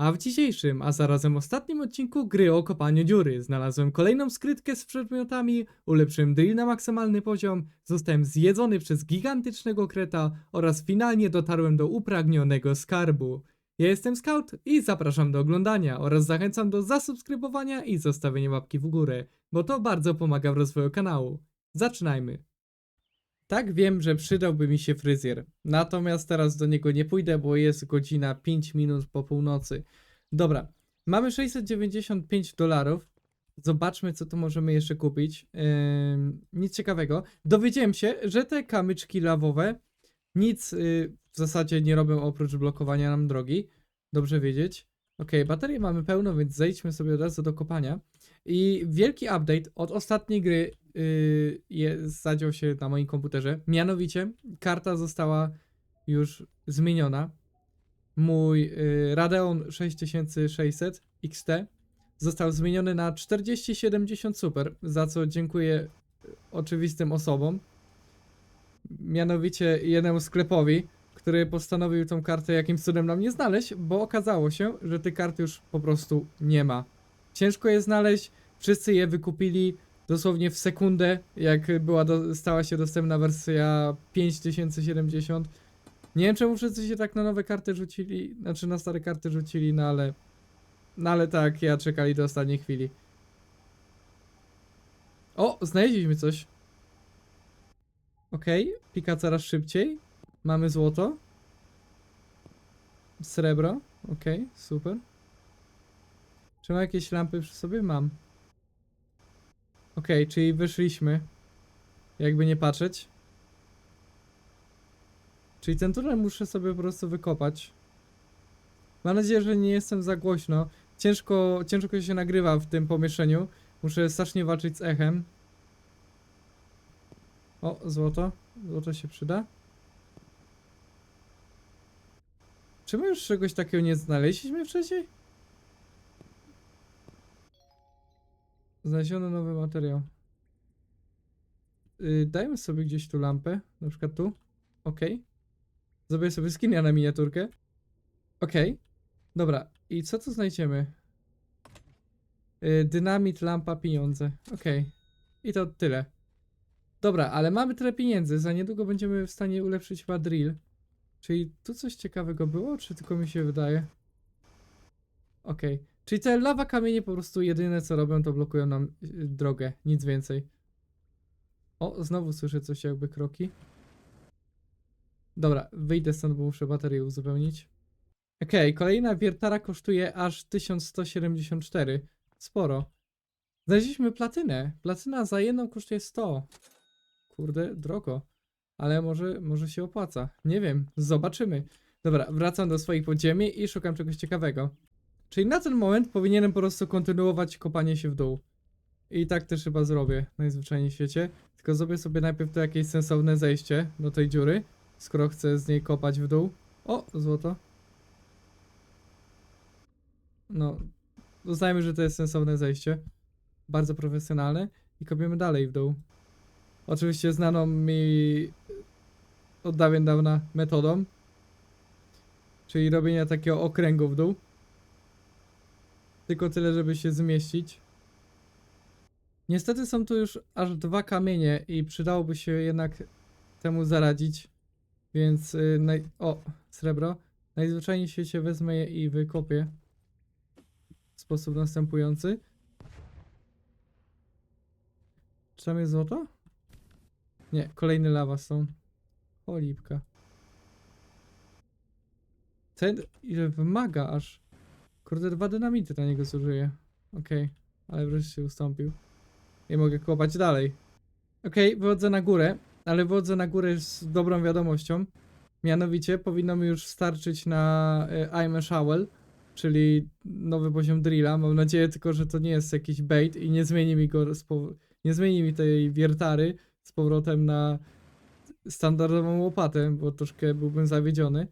A w dzisiejszym, a zarazem ostatnim odcinku gry o kopaniu dziury znalazłem kolejną skrytkę z przedmiotami, ulepszyłem drill na maksymalny poziom, zostałem zjedzony przez gigantycznego kreta oraz finalnie dotarłem do upragnionego skarbu. Ja jestem Scout i zapraszam do oglądania oraz zachęcam do zasubskrybowania i zostawienia łapki w górę, bo to bardzo pomaga w rozwoju kanału. Zaczynajmy. Tak, wiem, że przydałby mi się fryzjer. Natomiast teraz do niego nie pójdę, bo jest godzina 5 minut po północy. Dobra, mamy 695 dolarów. Zobaczmy, co tu możemy jeszcze kupić. Ym, nic ciekawego. Dowiedziałem się, że te kamyczki lawowe nic y, w zasadzie nie robią oprócz blokowania nam drogi. Dobrze wiedzieć. Ok, baterię mamy pełno, więc zejdźmy sobie od razu do kopania. I wielki update od ostatniej gry yy, zadział się na moim komputerze. Mianowicie karta została już zmieniona. Mój yy, Radeon 6600 XT został zmieniony na 4070 Super, za co dziękuję y, oczywistym osobom. Mianowicie jednemu sklepowi, który postanowił tą kartę jakimś cudem nam nie znaleźć, bo okazało się, że tej karty już po prostu nie ma. Ciężko je znaleźć, wszyscy je wykupili dosłownie w sekundę, jak była do, stała się dostępna wersja 5070. Nie wiem czemu wszyscy się tak na nowe karty rzucili, znaczy na stare karty rzucili, no ale no ale tak, ja czekali do ostatniej chwili. O, znaleźliśmy coś. Okej, pika coraz szybciej. Mamy złoto. Srebro. Okej, super. Czy mam jakieś lampy przy sobie? Mam. Okej, czyli wyszliśmy. Jakby nie patrzeć. Czyli ten tunel muszę sobie po prostu wykopać. Mam nadzieję, że nie jestem za głośno. Ciężko, ciężko się nagrywa w tym pomieszczeniu. Muszę strasznie walczyć z echem. O, złoto. Złoto się przyda. Czy my już czegoś takiego nie znaleźliśmy wcześniej? Znaleziono nowy materiał. Yy, dajmy sobie gdzieś tu lampę. Na przykład tu. Ok. Zrobię sobie skinia na miniaturkę. Ok. Dobra. I co tu znajdziemy? Yy, dynamit, lampa, pieniądze. Ok. I to tyle. Dobra, ale mamy tyle pieniędzy. Za niedługo będziemy w stanie ulepszyć chyba drill. Czyli tu coś ciekawego było, czy tylko mi się wydaje? Okej. Czyli te lawa kamienie po prostu jedyne co robią to blokują nam y, drogę, nic więcej. O, znowu słyszę coś jakby kroki. Dobra, wyjdę stąd, bo muszę baterię uzupełnić. Okej, kolejna wiertara kosztuje aż 1174. Sporo. Znaleźliśmy platynę. Platyna za jedną kosztuje 100. Kurde, drogo. Ale może, może się opłaca. Nie wiem, zobaczymy. Dobra, wracam do swoich podziemi i szukam czegoś ciekawego. Czyli na ten moment powinienem po prostu kontynuować kopanie się w dół. I tak też chyba zrobię, najzwyczajniej w świecie. Tylko zrobię sobie najpierw to jakieś sensowne zejście do tej dziury, skoro chcę z niej kopać w dół. O, złoto. No, uznajmy, że to jest sensowne zejście. Bardzo profesjonalne. I kopiemy dalej w dół. Oczywiście znaną mi od dawien dawna metodą. Czyli robienia takiego okręgu w dół. Tylko tyle, żeby się zmieścić. Niestety są tu już aż dwa kamienie i przydałoby się jednak temu zaradzić. Więc yy, naj... O, srebro. Najzwyczajniej w świecie wezmę je i wykopię. W sposób następujący. Czy tam jest złoto? Nie, kolejny lawa są. Cholipka. Ten ile wymaga aż. Kurde, dwa dynamity na niego zużyję. Okej, ale wreszcie ustąpił. I mogę kopać dalej. Okej, wychodzę na górę, ale wychodzę na górę z dobrą wiadomością. Mianowicie powinno mi już starczyć na y, I'm a Shovel, czyli nowy poziom drilla. Mam nadzieję tylko, że to nie jest jakiś bait i nie zmieni mi go, nie zmieni mi tej wiertary z powrotem na standardową łopatę, bo troszkę byłbym zawiedziony.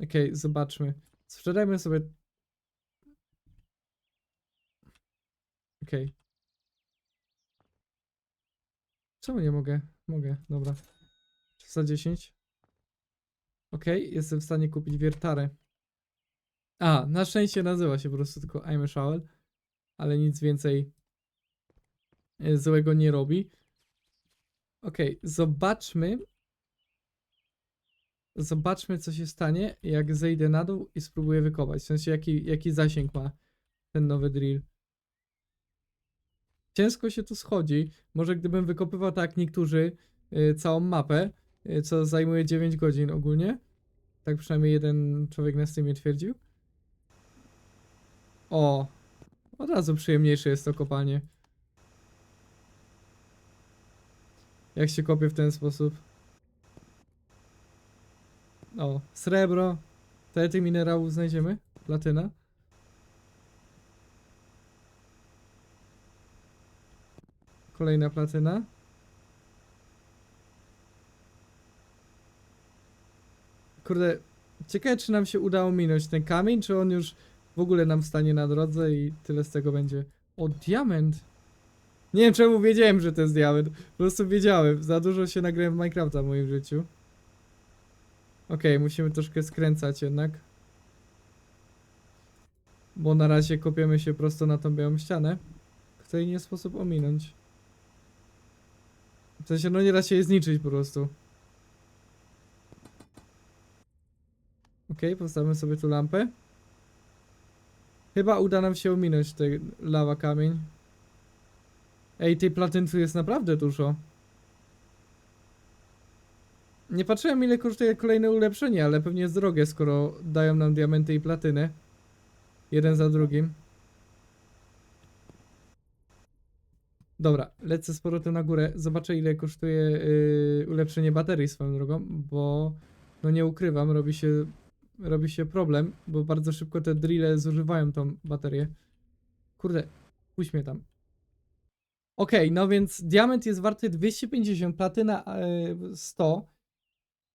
Okej, zobaczmy. Sprzedajmy sobie. Okej. Czemu nie mogę? Mogę, dobra. 310. Okej, jestem w stanie kupić wiertarę. A, na szczęście nazywa się po prostu tylko I'm a Shovel, ale nic więcej e, złego nie robi. Okej, zobaczmy. Zobaczmy, co się stanie, jak zejdę na dół i spróbuję wykopać. W sensie, jaki, jaki zasięg ma ten nowy drill. Ciężko się tu schodzi. Może gdybym wykopywał tak niektórzy y, całą mapę, y, co zajmuje 9 godzin ogólnie. Tak przynajmniej jeden człowiek na Steamie twierdził. O, od razu przyjemniejsze jest to kopanie. Jak się kopie w ten sposób. O, srebro. Tyle tych minerałów znajdziemy? Platyna. Kolejna platyna. Kurde, ciekawe czy nam się udało minąć ten kamień, czy on już w ogóle nam stanie na drodze i tyle z tego będzie. O, diament! Nie wiem czemu wiedziałem, że to jest diament. Po prostu wiedziałem. Za dużo się nagrałem w Minecrafta w moim życiu. Okej, musimy troszkę skręcać jednak. Bo na razie kopiemy się prosto na tą białą ścianę, której nie sposób ominąć. W sensie, no nie da się jej zniszczyć po prostu. Okej, postawmy sobie tu lampę. Chyba uda nam się ominąć ten lawa kamień. Ej, tej platyn tu jest naprawdę dużo. Nie patrzyłem ile kosztuje kolejne ulepszenie, ale pewnie jest drogie, skoro dają nam diamenty i platyny. Jeden za drugim. Dobra, lecę z powrotem na górę. Zobaczę ile kosztuje yy, ulepszenie baterii swoją drogą, bo no nie ukrywam, robi się, robi się problem, bo bardzo szybko te drille zużywają tą baterię. Kurde, puść tam. Okej, no więc diament jest warty 250, platyna yy, 100.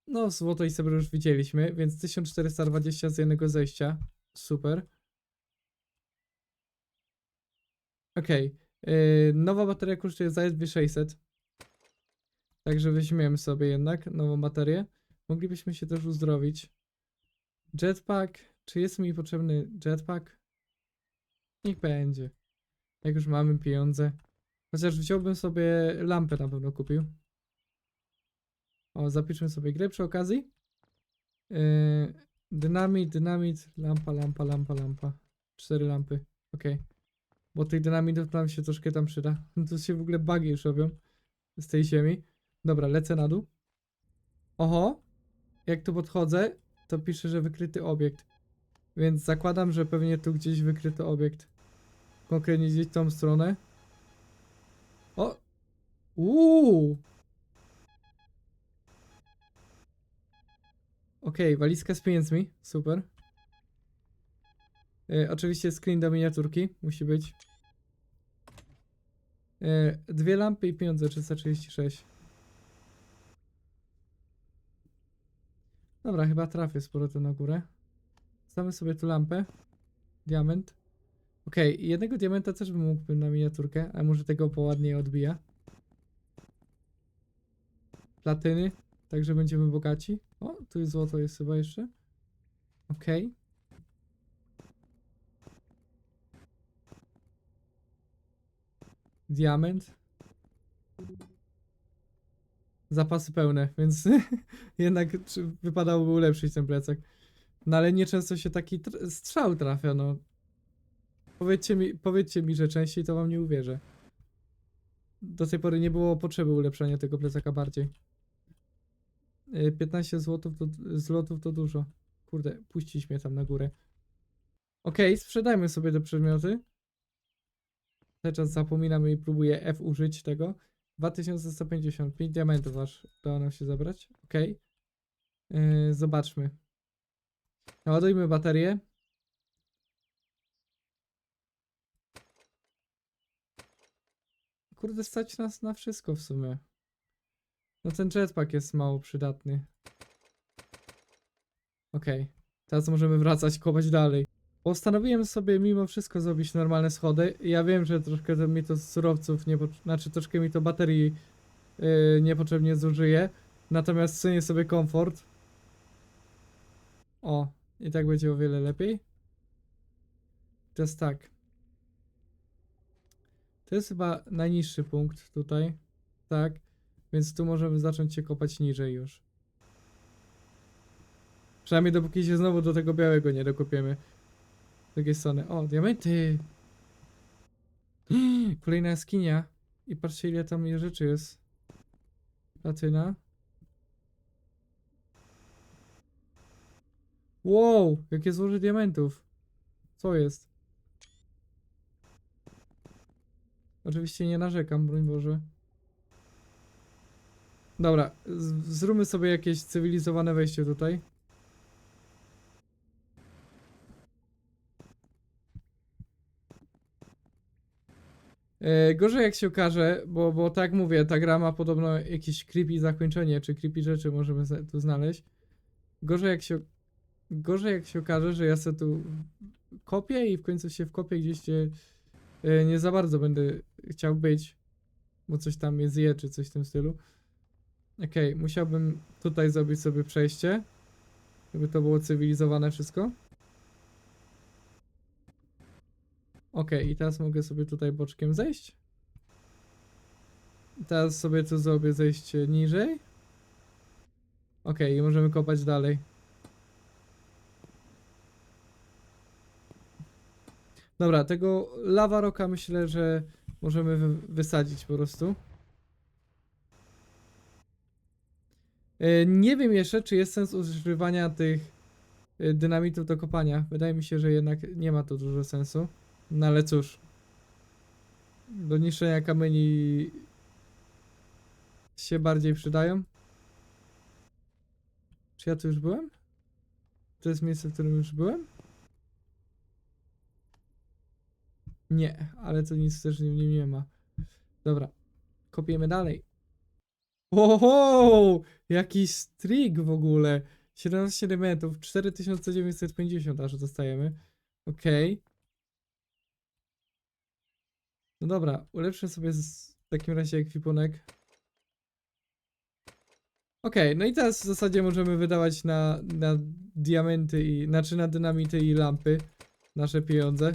No, złoto i srebro już widzieliśmy, więc 1420 z jednego zejścia. Super. Okej. Yy, nowa bateria kosztuje zaledwie 600. Także weźmiemy sobie jednak nową baterię. Moglibyśmy się też uzdrowić. Jetpack. Czy jest mi potrzebny jetpack? Niech będzie. Jak już mamy pieniądze. Chociaż wziąłbym sobie lampę na pewno kupił. O, zapiszmy sobie grę przy okazji. Yy, dynamit, dynamit, lampa, lampa, lampa, lampa. Cztery lampy. Okej. Bo tych dynamitów nam się troszkę tam przyda. No to się w ogóle bugi już robią z tej ziemi. Dobra, lecę na dół. Oho. Jak tu podchodzę, to pisze, że wykryty obiekt. Więc zakładam, że pewnie tu gdzieś wykryty obiekt. Konkretnie gdzieś tą stronę. O! Uuu! Okej, walizka z pieniędzmi. Super. E, oczywiście screen do miniaturki musi być. E, dwie lampy i pieniądze 336. Dobra, chyba trafię z powrotem na górę. Stamy sobie tu lampę. Diament. Okej, jednego diamenta też bym mógł na miniaturkę, a może tego poładniej odbija. Platyny, także będziemy bogaci. O, tu jest złoto jest chyba jeszcze. Okej. Diament. Zapasy pełne, więc jednak wypadałoby ulepszyć ten plecak. No ale nieczęsto się taki tr- strzał trafia, no. Powiedzcie mi, powiedzcie mi, że częściej to wam nie uwierzę. Do tej pory nie było potrzeby ulepszania tego plecaka bardziej. Y, 15 złotów to, złotów to dużo. Kurde, puścić mnie tam na górę. Okej, sprzedajmy sobie te przedmioty. Cały czas zapominam i próbuję F użyć tego. 2150, 5 diamentów aż udało nam się zabrać. Okej. Yy, zobaczmy. Naładujmy baterię. Kurde, stać nas na wszystko w sumie. No ten jetpack jest mało przydatny. Okej. Teraz możemy wracać, kopać dalej. Postanowiłem sobie mimo wszystko zrobić normalne schody. Ja wiem, że troszkę to mi to surowców, nie znaczy troszkę mi to baterii yy, niepotrzebnie zużyje. Natomiast cenię sobie komfort. O, i tak będzie o wiele lepiej. Teraz tak. To jest chyba najniższy punkt tutaj. Tak. Więc tu możemy zacząć się kopać niżej już. Przynajmniej dopóki się znowu do tego białego nie dokopiemy. Z drugiej strony. O, diamenty! Kolejna jaskinia. I patrzcie ile tam rzeczy jest. Platyna. Wow, jakie złoże diamentów. Co jest? Oczywiście nie narzekam, broń Boże. Dobra, zróbmy sobie jakieś cywilizowane wejście tutaj. E, gorzej jak się okaże, bo, bo tak mówię, ta gra ma podobno jakieś creepy zakończenie, czy creepy rzeczy możemy tu znaleźć. Gorzej jak się, gorzej jak się okaże, że ja sobie tu kopię i w końcu się wkopię gdzieś, gdzie nie za bardzo będę chciał być, bo coś tam mnie zje, czy coś w tym stylu. Okej, musiałbym tutaj zrobić sobie przejście, żeby to było cywilizowane wszystko. Okej, i teraz mogę sobie tutaj boczkiem zejść. Teraz sobie tu zrobię zejście niżej. Okej, i możemy kopać dalej. Dobra, tego lawa roka myślę, że możemy wy wysadzić po prostu. E, Nie wiem jeszcze, czy jest sens używania tych e, dynamitów do kopania. Wydaje mi się, że jednak nie ma to dużo sensu. No ale cóż. Do niszczenia kamieni się bardziej przydają. Czy ja tu już byłem? To jest miejsce, w którym już byłem? Nie, ale to nic też w nim nie ma. Dobra, kopiemy dalej. Oho, jaki strik w ogóle. 17 elementów, 4950 aż dostajemy. Okej. No dobra, ulepszę sobie w takim razie ekwipunek. Okej, no i teraz w zasadzie możemy wydawać na, na diamenty i, znaczy na dynamity i lampy nasze pieniądze.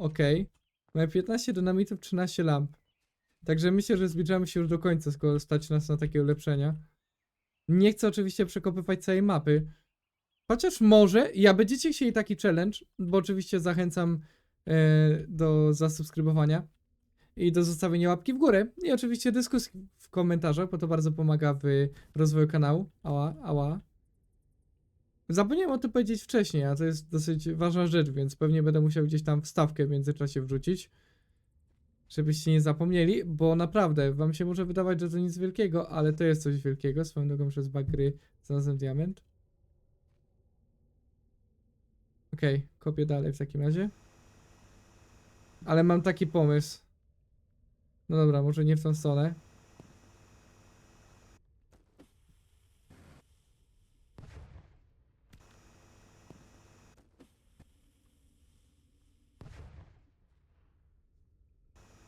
Okej. Mamy 15 dynamitów, 13 lamp. Także myślę, że zbliżamy się już do końca, skoro stać nas na takie ulepszenia. Nie chcę oczywiście przekopywać całej mapy. Chociaż może, ja będziecie chcieli taki challenge, bo oczywiście zachęcam e, do zasubskrybowania i do zostawienia łapki w górę i oczywiście dyskusji w komentarzach, bo to bardzo pomaga w rozwoju kanału. Ała, ała. Zapomniałem o tym powiedzieć wcześniej, a to jest dosyć ważna rzecz, więc pewnie będę musiał gdzieś tam wstawkę w międzyczasie wrzucić. Żebyście nie zapomnieli, bo naprawdę wam się może wydawać, że to nic wielkiego, ale to jest coś wielkiego. Swoją drogą przez bagry znalazłem diament. Okej, kopię dalej w takim razie. Ale mam taki pomysł. No dobra, może nie w tą stronę.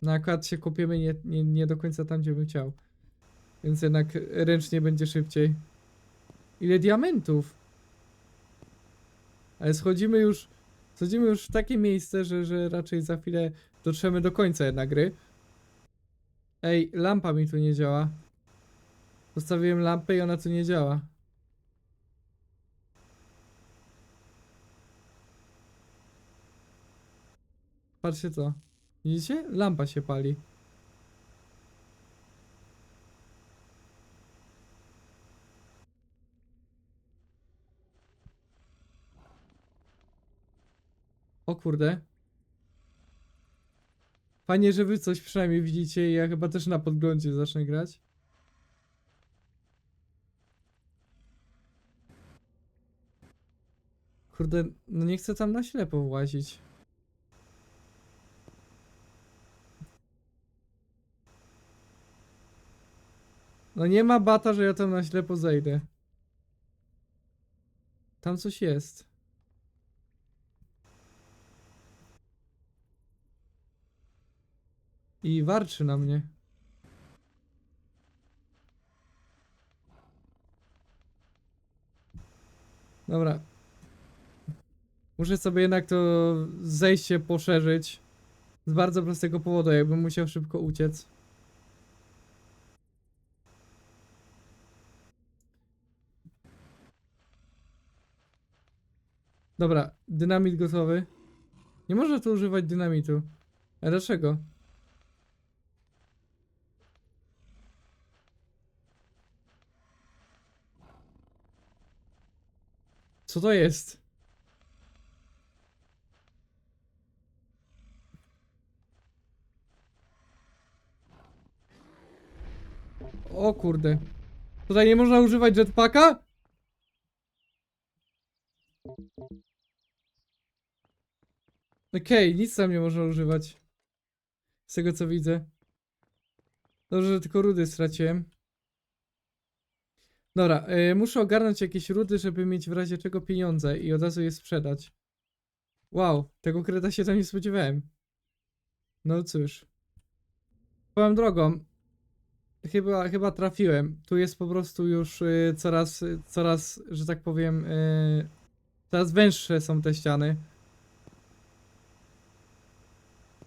No akurat się kopiemy nie, nie, nie do końca tam, gdzie bym chciał. Więc jednak ręcznie będzie szybciej. Ile diamentów? Ale schodzimy już, schodzimy już w takie miejsce, że, że raczej za chwilę dotrzemy do końca jednak gry. Ej, lampa mi tu nie działa. Postawiłem lampę i ona tu nie działa. Patrzcie to. Widzicie? Lampa się pali. O kurde. Fajnie, że wy coś przynajmniej widzicie ja chyba też na podglądzie zacznę grać. Kurde, no nie chcę tam na ślepo włazić. No nie ma bata, że ja tam na ślepo zejdę. Tam coś jest. I warczy na mnie. Dobra. Muszę sobie jednak to zejście poszerzyć. Z bardzo prostego powodu, jakbym musiał szybko uciec. Dobra, dynamit gotowy. Nie można tu używać dynamitu. A dlaczego? Co to jest? O kurde. Tutaj nie można używać jetpacka? Okej, nic tam nie można używać. Z tego co widzę. Dobrze, że tylko rudy straciłem. Dobra, y, muszę ogarnąć jakieś rudy, żeby mieć w razie czego pieniądze i od razu je sprzedać. Wow, tego kreta się tam nie spodziewałem. No cóż. Powiem drogą. Chyba, chyba trafiłem. Tu jest po prostu już y, coraz, coraz, że tak powiem, y, coraz węższe są te ściany.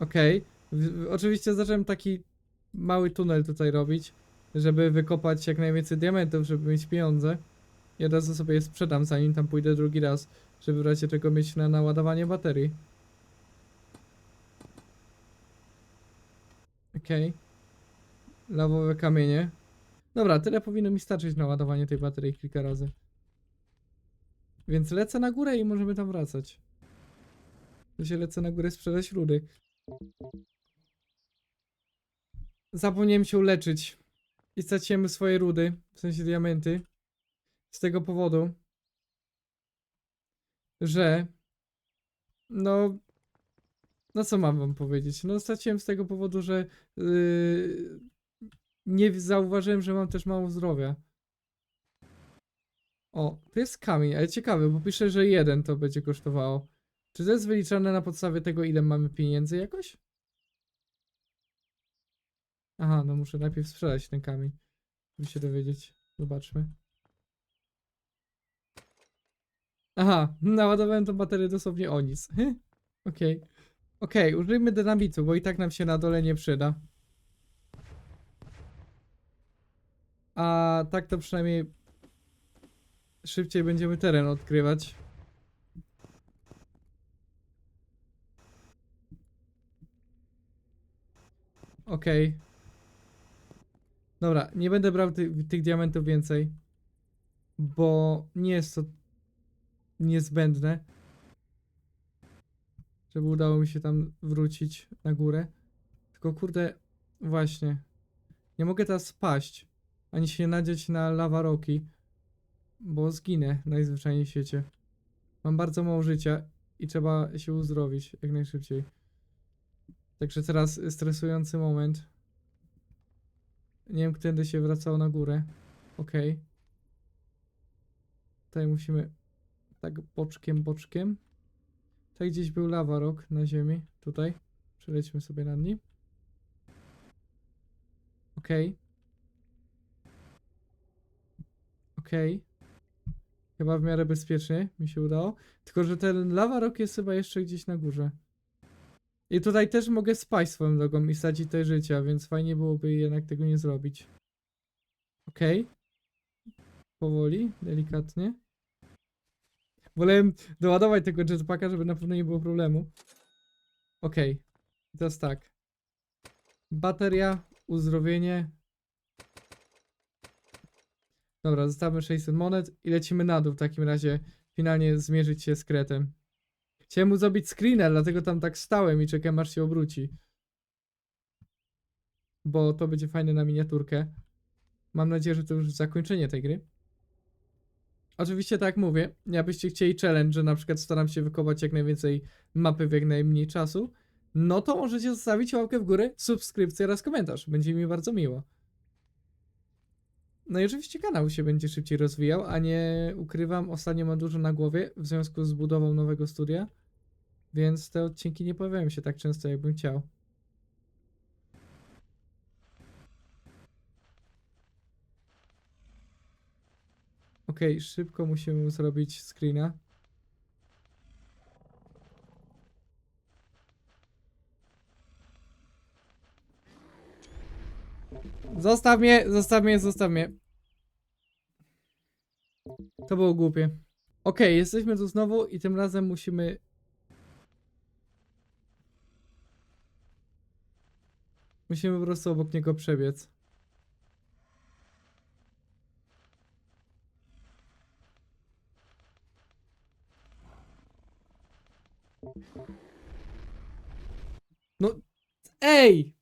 Okej. Oczywiście zacząłem taki mały tunel tutaj robić, żeby wykopać jak najwięcej diamentów, żeby mieć pieniądze. I od sobie je sprzedam, zanim tam pójdę drugi raz, żeby w razie czego mieć na naładowanie baterii. Okej. Lawowe kamienie. Dobra, tyle powinno mi starczyć na ładowanie tej baterii kilka razy. Więc lecę na górę i możemy tam wracać. To się lecę na górę sprzedać rudy. Zapomniałem się uleczyć. I straciłem swoje rudy, w sensie diamenty. Z tego powodu, że. No. No co mam wam powiedzieć? No straciłem z tego powodu, że. Yy, nie zauważyłem, że mam też mało zdrowia. O, to jest kamień, ale ciekawe, bo pisze, że jeden to będzie kosztowało. Czy to jest wyliczane na podstawie tego, ile mamy pieniędzy jakoś? Aha, no muszę najpierw sprzedać ten kamień, żeby się dowiedzieć. Zobaczmy. Aha, naładowałem tą baterię dosłownie o nic. Okej. Okej, użyjmy dynamitu, bo i tak nam się na dole nie przyda. A tak to przynajmniej szybciej będziemy teren odkrywać. Okej. Dobra, nie będę brał ty tych diamentów więcej, bo nie jest to niezbędne, żeby udało mi się tam wrócić na górę. Tylko kurde, właśnie, nie mogę teraz spaść, ani się nadzieć na lawaroki, bo zginę najzwyczajniej w świecie. Mam bardzo mało życia i trzeba się uzdrowić jak najszybciej. Także teraz stresujący moment. Nie wiem, którędy się wracało na górę. Okej. Tutaj musimy tak boczkiem, boczkiem. Tutaj gdzieś był lawarok na ziemi. Tutaj. Przelećmy sobie nad nim. Okej. Okej. Chyba w miarę bezpiecznie mi się udało. Tylko, że ten lawarok jest chyba jeszcze gdzieś na górze. I tutaj też mogę spaść swoją drogą i sadzić te życia, więc fajnie byłoby jednak tego nie zrobić. Okej. Powoli, delikatnie. Wolałem doładować tego jetpacka, żeby na pewno nie było problemu. Okej. Teraz tak. Bateria, uzdrowienie. Dobra, zostawmy 600 monet i lecimy na dół w takim razie. Finalnie zmierzyć się z kretem. Chciałem mu zrobić screener, dlatego tam tak stałem i czekam aż się obróci. Bo to będzie fajne na miniaturkę. Mam nadzieję, że to już zakończenie tej gry. Oczywiście tak jak mówię, jakbyście chcieli challenge, że na przykład staram się wykopać jak najwięcej mapy w jak najmniej czasu, no to możecie zostawić łapkę w górę, subskrypcję oraz komentarz. Będzie mi bardzo miło. No i oczywiście kanał się będzie szybciej rozwijał, a nie ukrywam, ostatnio mam dużo na głowie w związku z budową nowego studia, więc te odcinki nie pojawiają się tak często, jakbym chciał. Okej, szybko musimy zrobić screena. Zostaw mnie, zostaw mnie, zostaw mnie. To było głupie. Okej, jesteśmy tu znowu i tym razem musimy... Musimy po prostu obok niego przebiec. No, ej!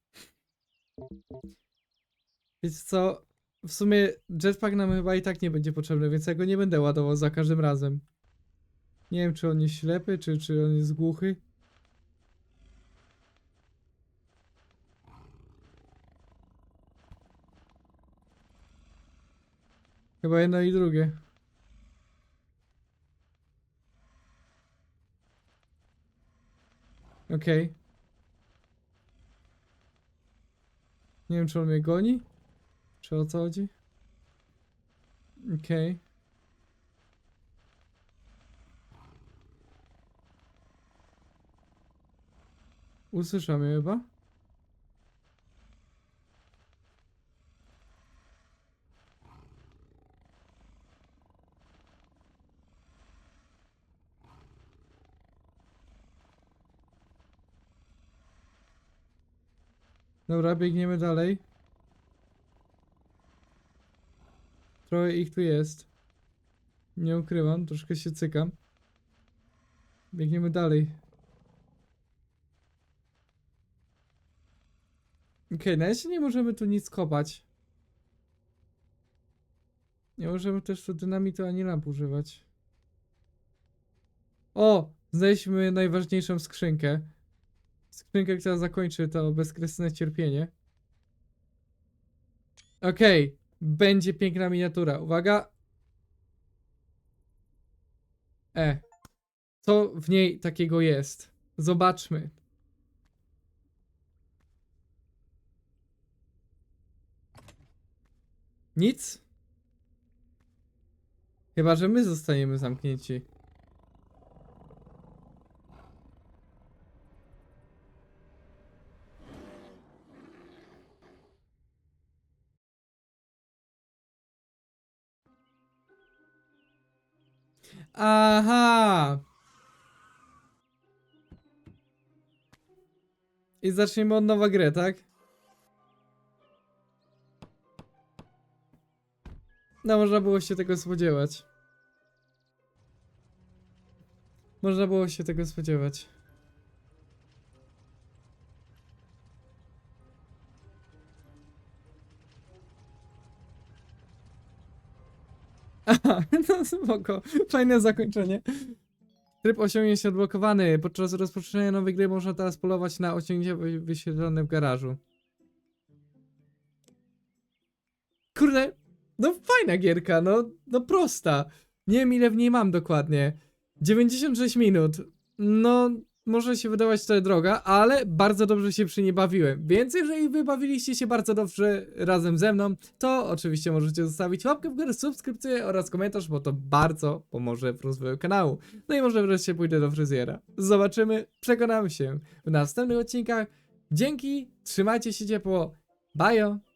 Wiecie co? W sumie jetpack nam chyba i tak nie będzie potrzebny, więc ja go nie będę ładował za każdym razem. Nie wiem, czy on jest ślepy, czy, czy on jest głuchy. Chyba jedno i drugie. Okej. Nie wiem, czy on mnie goni? Czy o co chodzi? Okej. Usłyszał mnie chyba? Dobra, biegniemy dalej. Trochę ich tu jest. Nie ukrywam, troszkę się cykam. Biegniemy dalej. Okej, na razie nie możemy tu nic kopać. Nie możemy też tu dynamitu ani lamp używać. O! Znaleźliśmy najważniejszą skrzynkę. Skrzynkę, która zakończy to bezkresne cierpienie. Okej, będzie piękna miniatura. Uwaga. E. Co w niej takiego jest? Zobaczmy. Nic? Chyba, że my zostaniemy zamknięci. Aha! I zaczniemy od nowa grę, tak? No, można było się tego spodziewać. Można było się tego spodziewać. Aha, no spoko. Fajne zakończenie. Tryb osiągnięć odblokowany. Podczas rozpoczynania nowej gry można teraz polować na osiągnięcia wy- wyświetlone w garażu. Kurde, no fajna gierka, no, no prosta. Nie wiem ile w niej mam dokładnie. 96 minut. No, może się wydawać trochę droga, ale bardzo dobrze się przy niej bawiłem. Więc jeżeli wy bawiliście się bardzo dobrze razem ze mną, to oczywiście możecie zostawić łapkę w górę, subskrypcję oraz komentarz, bo to bardzo pomoże w rozwoju kanału. No i może wreszcie pójdę do fryzjera. Zobaczymy, przekonamy się w następnych odcinkach. Dzięki, trzymajcie się ciepło. Bye!